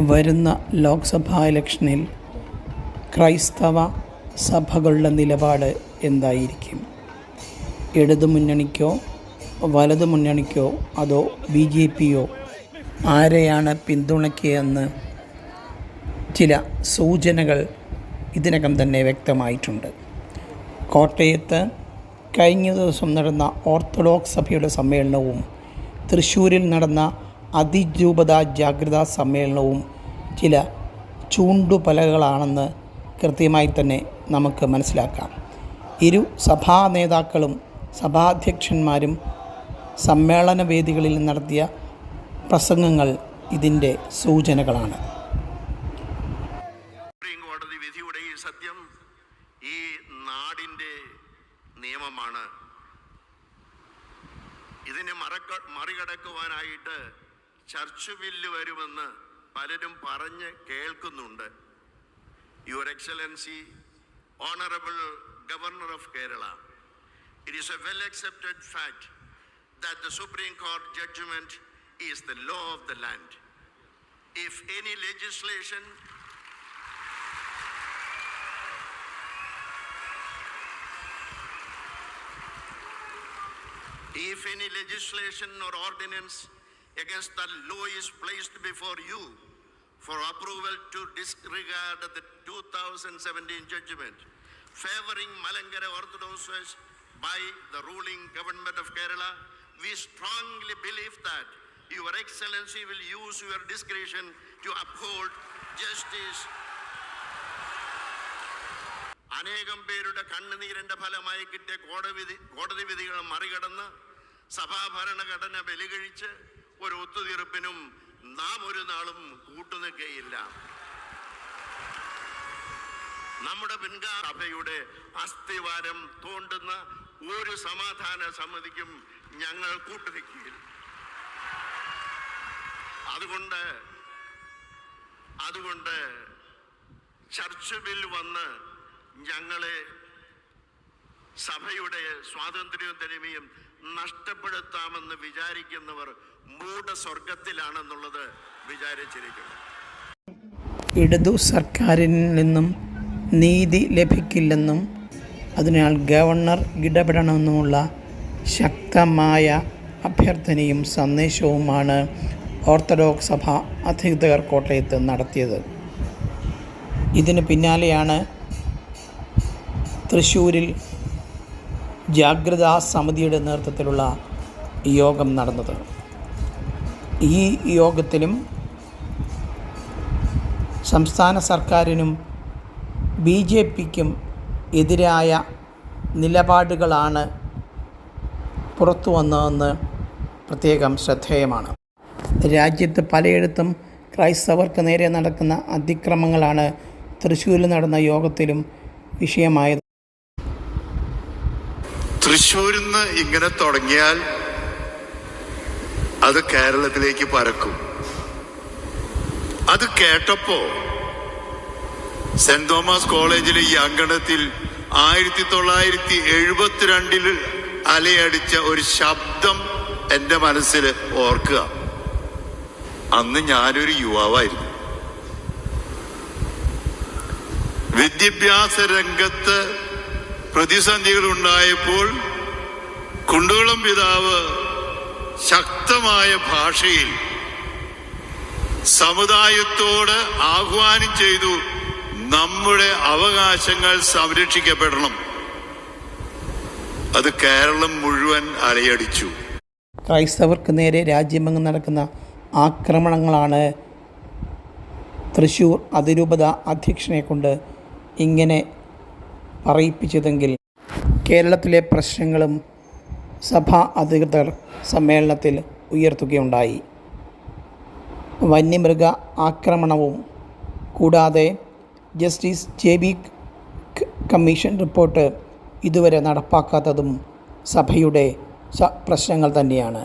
വരുന്ന ലോക്സഭാ ഇലക്ഷനിൽ ക്രൈസ്തവ സഭകളുടെ നിലപാട് എന്തായിരിക്കും? ഇടതു മുന്നണിക്കോ വലതു മുന്നണിക്കോ അതോ ബി ജെ പിയോ? ആരെയാണ് പിന്തുണയ്ക്കുകയെന്ന് ചില സൂചനകൾ ഇതിനകം തന്നെ വ്യക്തമായിട്ടുണ്ട്. കോട്ടയത്ത് കഴിഞ്ഞ ദിവസം നടന്ന ഓർത്തഡോക്സ് സഭയുടെ സമ്മേളനവും തൃശ്ശൂരിൽ നടന്ന അതിരൂപത ജാഗ്രതാ സമ്മേളനവും ചില ചൂണ്ടുപലകളാണെന്ന് കൃത്യമായി തന്നെ നമുക്ക് മനസ്സിലാക്കാം. ഇരു സഭാ നേതാക്കളും സഭാധ്യക്ഷന്മാരും സമ്മേളന വേദികളിൽ നടത്തിയ പ്രസംഗങ്ങൾ ഇതിന്റെ സൂചനകളാണ്. കോടതി വിധിയുടെ ഈ സത്യം ഈ നാടിന്റെ നിയമമാണ്. ഇതിനെ മറക്ക മറികടക്കുവാനായിട്ട് ചർച്ച് ബില്ല് വരുമെന്ന് പലരും പറഞ്ഞ് കേൾക്കുന്നുണ്ട്. Your excellency honourable governor of Kerala it is a well accepted fact that the supreme court judgment is the law of the land if any legislation if any legislation or ordinance against the law is placed before you for approval to disregard the 2017 judgment favoring Malangara Orthodox by the ruling government of Kerala, we strongly believe that Your Excellency will use your discretion to uphold justice അനേകം പേരുടെ കണ്ണുനീരിന്റെ ഫലമായി കിട്ടിയ കോടതി കോടതി വിധികൾ മറികടന്ന് സഭാഭരണഘടന ബലികഴിച്ച് ഒരു ഒത്തുതീർപ്പിനും നാം ഒരു നാളും കൂട്ടുനിൽക്കുകയില്ല നമ്മുടെ പിൻഗാ സഭയുടെ അസ്ഥിവാരം തോണ്ടുന്ന ഒരു സമാധാന സമിതിക്കും ഞങ്ങൾ കൂട്ടുനിൽക്കുകയില്ല. അതുകൊണ്ട് അതുകൊണ്ട് ചർച്ച് ബിൽ വന്ന് ഞങ്ങളെ സഭയുടെ സ്വാതന്ത്ര്യവും തനിമയും നഷ്ടപ്പെടുത്താമെന്ന് വിചാരിക്കുന്നവർ മൂഢസ്വർഗത്തിലാണെന്നുള്ളത് വിചാരിച്ചിരിക്കുന്നു. ഇടതു സർക്കാരിൽ നിന്നും നീതി ലഭിക്കില്ലെന്നും അതിനാൽ ഗവർണർ ഇടപെടണമെന്നുമുള്ള ശക്തമായ അഭ്യർത്ഥനയും സന്ദേശവുമാണ് ഓർത്തഡോക്സ് സഭ അധികൃതർ കോട്ടയത്ത് നടത്തിയത്. ഇതിന് പിന്നാലെയാണ് തൃശ്ശൂരിൽ ജാഗ്രതാ സമിതിയുടെ നേതൃത്വത്തിലുള്ള യോഗം നടന്നത്. ഈ യോഗത്തിലും സംസ്ഥാന സർക്കാരിനും ബി ജെ പിക്കും എതിരായ നിലപാടുകളാണ് പുറത്തു വന്നതെന്ന് പ്രത്യേകം ശ്രദ്ധേയമാണ്. രാജ്യത്ത് പലയിടത്തും ക്രൈസ്തവർക്ക് നേരെ നടക്കുന്ന അതിക്രമങ്ങളാണ് തൃശ്ശൂരിൽ നടന്ന യോഗത്തിലും വിഷയമായത്. തൃശ്ശൂരിൽ നിന്ന് ഇങ്ങനെ തുടങ്ങിയാൽ അത് കേരളത്തിലേക്ക് പരക്കും. അത് കേട്ടപ്പോ സെന്റ് തോമസ് കോളേജിലെ ഈ അങ്കണത്തിൽ ആയിരത്തി തൊള്ളായിരത്തി എഴുപത്തിരണ്ടിൽ അലയടിച്ച ഒരു ശബ്ദം എന്റെ മനസ്സിൽ ഓർക്കുക. അന്ന് ഞാനൊരു യുവാവായിരുന്നു. വിദ്യാഭ്യാസ രംഗത്ത് പ്രതിസന്ധികൾ ഉണ്ടായപ്പോൾ കുണ്ടുകുളം പിതാവ് ശക്തമായ ഭാഷയിൽ സമുദായത്തോട് ആഹ്വാനം ചെയ്തു നമ്മുടെ അവകാശങ്ങൾ സംരക്ഷിക്കപ്പെടണം. അത് കേരളം മുഴുവൻ അലയടിച്ചു. ക്രൈസ്തവർക്ക് നേരെ രാജ്യമെങ്ങും നടക്കുന്ന ആക്രമണങ്ങളാണ് തൃശൂർ അതിരൂപത അധ്യക്ഷനെ കൊണ്ട് ഇങ്ങനെ പറയിപ്പിച്ചതെങ്കിൽ കേരളത്തിലെ പ്രശ്നങ്ങളും സഭാ അധികൃതർ സമ്മേളനത്തിൽ ഉയർത്തുകയുണ്ടായി. വന്യമൃഗ ആക്രമണവും കൂടാതെ justice J B commission report ഇതുവരെ നടപ്പാക്കാത്തതും സഭയുടെ പ്രശ്നങ്ങൾ തന്നെയാണ്.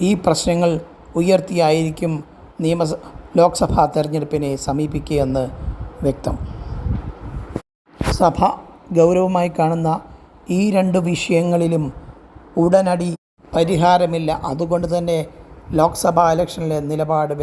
ഈ പ്രശ്നങ്ങൾ ഉയർത്തിയായിരിക്കും നിയമസ ലോക്സഭാ തെരഞ്ഞെടുപ്പിനെ സമീപിക്കുകയെന്ന് വ്യക്തം. സഭ ഗൗരവമായി കാണുന്ന ഈ രണ്ട് വിഷയങ്ങളിലും ഉടനടി പരിഹാരമില്ല. അതുകൊണ്ട് തന്നെ ലോക്സഭാ ഇലക്ഷനിലെ നിലപാട്